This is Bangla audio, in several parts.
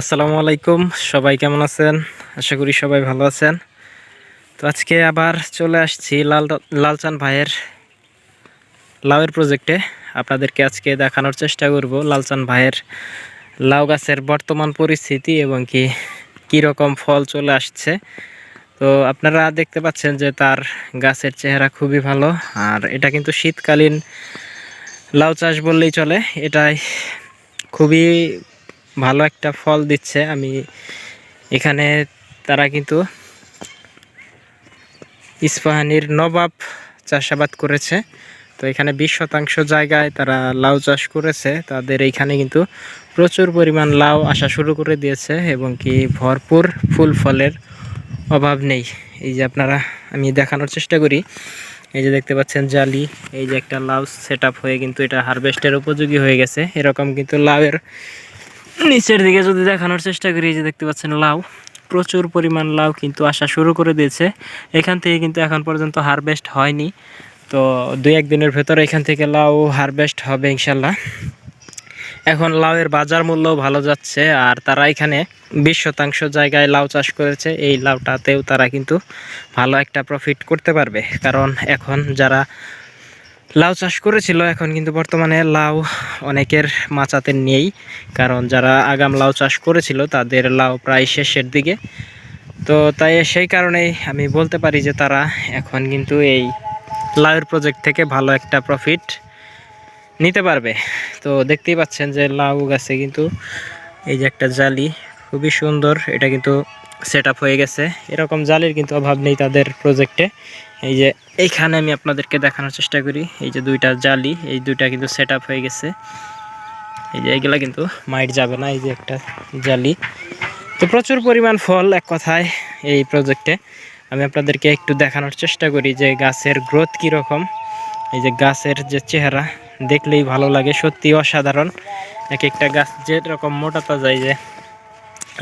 আসসালামু আলাইকুম, সবাই কেমন আছেন? আশা করি সবাই ভালো আছেন। তো আজকে আবার চলে আসছি লাল লালচান ভাইয়ের লাউয়ের প্রজেক্টে আপনাদেরকে আজকে দেখানোর চেষ্টা করব লালচান ভাইয়ের লাউ গাছের বর্তমান পরিস্থিতি এবং কি কীরকম ফল চলে আসছে। তো আপনারা দেখতে পাচ্ছেন যে তার গাছের চেহারা খুবই ভালো, আর এটা কিন্তু শীতকালীন লাউ চাষ বললেই চলে। এটাই খুবই ভালো একটা ফল দিচ্ছে। আমি এখানে তারা কিন্তু ইস্পাহানির নবাব চাষাবাদ করেছে। তো এখানে বিশ শতাংশ জায়গায় তারা লাউ চাষ করেছে। তাদের এইখানে কিন্তু প্রচুর পরিমাণ লাউ আসা শুরু করে দিয়েছে এবং কি ভরপুর ফুল ফলের অভাব নেই। এই যে আপনারা, আমি দেখানোর চেষ্টা করি। এই যে দেখতে পাচ্ছেন জালি, এই যে একটা লাউ সেট হয়ে কিন্তু এটা হারভেস্টের উপযোগী হয়ে গেছে। এরকম কিন্তু লাউয়ের নিচের দিকে যদি দেখানোর চেষ্টা করি যে দেখতে পাচ্ছেন লাউ। প্রচুর পরিমাণ লাউ কিন্তু আসা শুরু করে দিয়েছে। এখান থেকে কিন্তু এখন পর্যন্ত হারভেস্ট হয়নি। তো দুই একদিনের ভেতরে এখান থেকে লাউ হারভেস্ট হবে ইনশাল্লাহ। এখন লাউয়ের বাজার মূল্য ভালো যাচ্ছে আর তারা এখানে বিশ শতাংশ জায়গায় লাউ চাষ করেছে। এই লাউটাতেও তারা কিন্তু ভালো একটা প্রফিট করতে পারবে। কারণ এখন যারা লাউ চাষ করেছিল, এখন কিন্তু বর্তমানে লাউ অনেকের মাচাতে নেই, কারণ যারা আগাম লাউ চাষ করেছিল তাদের লাউ প্রায় শেষের দিকে। তো তাই সেই কারণেই আমি বলতে পারি যে তারা এখন কিন্তু এই লাউয়ের প্রজেক্ট থেকে ভালো একটা প্রফিট নিতে পারবে। তো দেখতেই পাচ্ছেন যে লাউ গাছে কিন্তু এই যে একটা জালি খুবই সুন্দর। এটা কিন্তু সেট হয়ে গেছে। এরকম জালের কিন্তু অভাব নেই তাদের প্রজেক্টে এই যে এইখানে আমি আপনাদেরকে দেখানোর চেষ্টা করি। এই যে দুইটা জালি, এই দুইটা কিন্তু সেট হয়ে গেছে। এই যে এইগুলা কিন্তু মাইট যাবে না, এই যে একটা জালি। তো প্রচুর পরিমাণ ফল এক কথায় এই প্রজেক্টে আমি আপনাদেরকে একটু দেখানোর চেষ্টা করি যে গাছের গ্রোথ কীরকম। এই যে গাছের যে চেহারা, দেখলেই ভালো লাগে। সত্যি অসাধারণ। এক একটা গাছ যেরকম মোটাতা যায় যে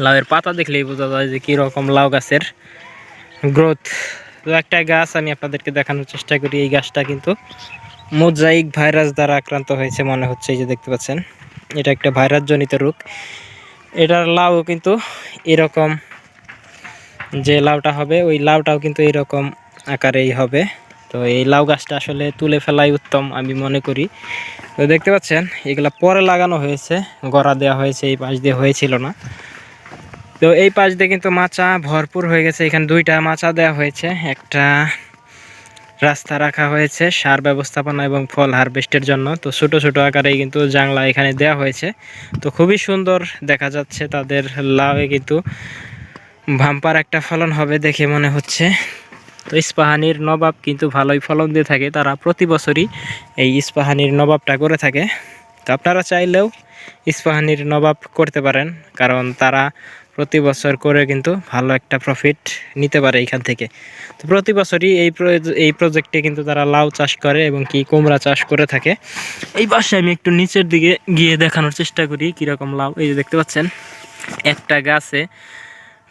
লাউয়ের পাতা দেখলেই বোঝা যায় যে কীরকম লাউ গাছের গ্রোথ তো একটা গাছ আমি আপনাদেরকে দেখানোর চেষ্টা করি, এই গাছটা কিন্তু মোজাইক ভাইরাস দ্বারা আক্রান্ত হয়েছে মনে হচ্ছে, এই যে দেখতে পাচ্ছেন। এটা একটা ভাইরাস জনিত রোগ। এটার লাউ কিন্তু এরকম যে লাউটা হবে, ওই লাউটাও কিন্তু এরকম আকারেই হবে। তো এই লাউ গাছটা আসলে তুলে ফেলাই উত্তম, আমি মনে করি। তো দেখতে পাচ্ছেন, এগুলা পরে লাগানো হয়েছে, গড়া দেওয়া হয়েছে, এই পাশ দিয়ে হয়েছিল না। তো এই পাশ দিয়ে কিন্তু মাচা ভরপুর হয়ে গেছে। এখানে দুইটা মাচা দেওয়া হয়েছে। একটা রাস্তা রাখা হয়েছে সার ব্যবস্থাপনা এবং ফল হারভেস্টের জন্য। তো ছোট ছোট আকারেই কিন্তু জাংলা এখানে দেওয়া হয়েছে। তো খুবই সুন্দর দেখা যাচ্ছে তাদের লাউয়ে কিন্তু ভাম্পার একটা ফলন হবে দেখে মনে হচ্ছে। তো ইস্পাহানির নবাব কিন্তু ভালোই ফলন দিয়ে থাকে। তারা প্রতি বছরই এই ইস্পাহানির নবাবটা করে থাকে। তো আপনারা চাইলেও ইস্পাহানির নবাব করতে পারেন, কারণ তারা প্রতি বছর করে কিন্তু ভালো একটা প্রফিট নিতে পারে এখান থেকে। তো প্রতি বছরই এই এই প্রজেক্টে কিন্তু তারা লাউ চাষ করে এবং কি কুমড়া চাষ করে থাকে। এই পাশে আমি একটু নিচের দিকে গিয়ে দেখানোর চেষ্টা করি কীরকম লাউ। এই যে দেখতে পাচ্ছেন, একটা গাছে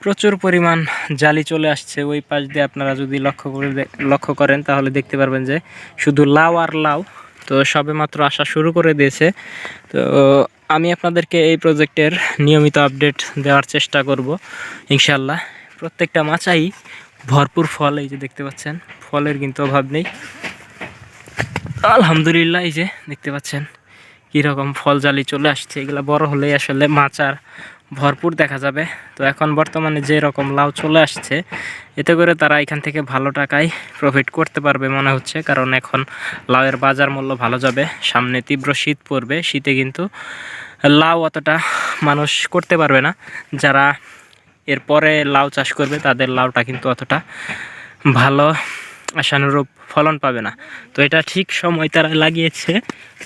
প্রচুর পরিমাণ জালি চলে আসছে। ওই পাশ দিয়ে আপনারা যদি লক্ষ্য করে লক্ষ্য করেন তাহলে দেখতে পারবেন যে শুধু লাউ আর লাউ তো সবে মাত্র আসা শুরু করে দিয়েছে। তো আমি আপনাদেরকে এই প্রজেক্টের নিয়মিত আপডেট দেওয়ার চেষ্টা করব ইনশাল্লাহ প্রত্যেকটা মাচাই ভরপুর ফল, এই যে দেখতে পাচ্ছেন, ফলের কিন্তু অভাব নেই। আলহামদুলিল্লাহ, এই যে দেখতে পাচ্ছেন, কীরকম ফল জালি চলে আসছে। এগুলো বড় হলেই আসলে মাচার ভরপুর দেখা যাবে। তো এখন বর্তমানে যে রকম লাউ চলে আসছে, এতে করে তারা এখান থেকে ভালো টাকায় প্রফিট করতে পারবে মনে হচ্ছে। কারণ এখন লাউয়ের বাজার মূল্য ভালো যাবে, সামনে তীব্র শীত পড়বে। শীতে কিন্তু লাউ অতটা মানুষ করতে পারবে না। যারা এরপরে লাউ চাষ করবে, তাদের লাউটা কিন্তু অতটা ভালো আশানুরূপ ফলন পাবে না। তো এটা ঠিক সময় তারা লাগিয়েছে।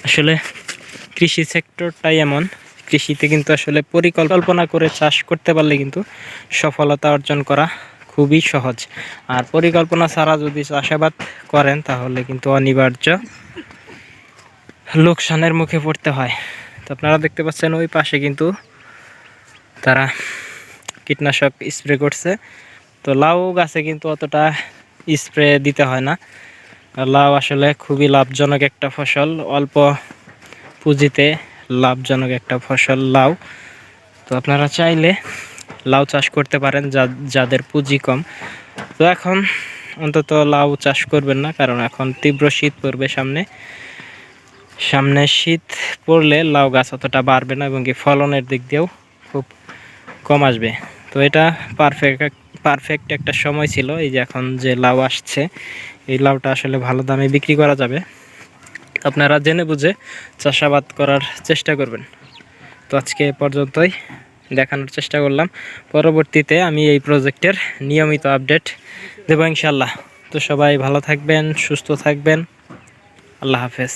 আসলে কৃষি সেক্টরটাই এমন। কৃষিতে কিন্তু আসলে পরিকল্পনা করে চাষ করতে পারলে কিন্তু সফলতা অর্জন করা খুবই সহজ। আর পরিকল্পনা ছাড়া যদি চাষাবাদ করেন, তাহলে কিন্তু অনিবার্য লোকসানের মুখে পড়তে হয়। তো আপনারা দেখতে পাচ্ছেন, ওই পাশে কিন্তু তারা কীটনাশক স্প্রে করছে। তো লাউ গাছে কিন্তু অতটা স্প্রে দিতে হয় না। লাউ আসলে খুবই লাভজনক একটা ফসল। অল্প পুঁজিতে লাভজনক একটা ফসল, লাউ। তো আপনারা চাইলে লাউ চাষ করতে পারেন, যা, যাদের পুঁজি কম। তো এখন অন্তত লাউ চাষ করবেন না, কারণ এখন তীব্র শীত পড়বে সামনে। সামনে শীত পড়লে লাউ গাছ অতটা বাড়বে না, এবং কি ফলনের দিক দিয়েও খুব কম আসবে। তো এটা পারফেক্ট পারফেক্ট একটা সময় ছিল, এই যে এখন যে লাউ আসছে, এই লাউটা আসলে ভালো দামে বিক্রি করা যাবে। আপনারা জেনে বুঝে চাষাবাদ করার চেষ্টা করবেন। তো আজকে পর্যন্তই, দেখানোর চেষ্টা করলাম। পরবর্তীতে আমি এই প্রজেক্টের নিয়মিত আপডেট দেবো ইনশাল্লাহ তো সবাই ভালো থাকবেন, সুস্থ থাকবেন। আল্লাহ হাফেজ।